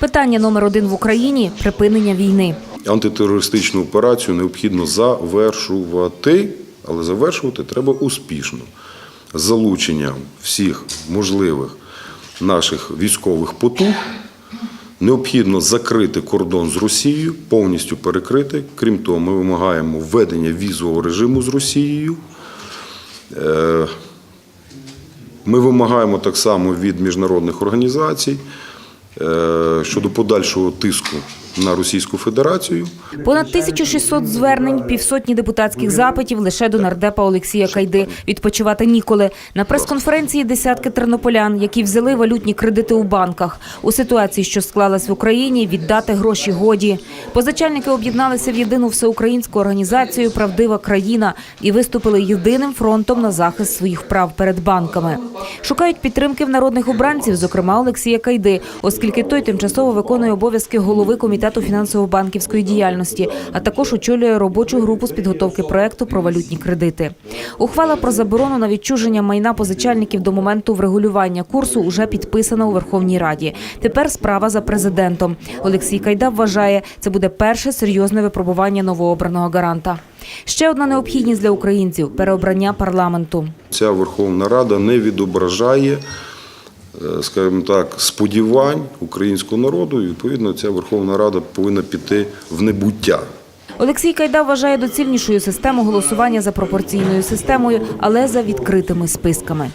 Питання номер один в Україні припинення війни. Антитерористичну операцію необхідно завершувати, але завершувати треба успішно. З залученням всіх можливих наших військових потуг. Необхідно закрити кордон з Росією, повністю перекрити. Крім того, ми вимагаємо введення візового режиму з Росією. Е, Ми вимагаємо так само від міжнародних організацій щодо подальшого тиску на Російську Федерацію. Понад 1600 звернень, півсотні депутатських запитів лише до нардепа Олексія Кайди. Відпочивати ніколи. На прес-конференції десятки тернополян, які взяли валютні кредити у банках. У ситуації, що склалась в Україні, віддати гроші годі. Позичальники об'єдналися в єдину всеукраїнську організацію Правдива країна і виступили єдиним фронтом на захист своїх прав перед банками. Шукають підтримки в народних обранців, зокрема Олексія Кайди, оскільки той тимчасово виконує обов'язки голови комітету фінансово-банківської діяльності, а також очолює робочу групу з підготовки проекту про валютні кредити. Ухвала про заборону на відчуження майна позичальників до моменту врегулювання курсу уже підписана у Верховній Раді. Тепер справа за президентом. Олексій Кайда вважає, це буде перше серйозне випробування новообраного гаранта. Ще одна необхідність для українців переобрання парламенту. Ця Верховна Рада не відображає, скажімо так, сподівань українського народу. І, відповідно, ця Верховна Рада повинна піти в небуття. Олексій Кайда вважає доцільнішою систему голосування за пропорційною системою, але за відкритими списками.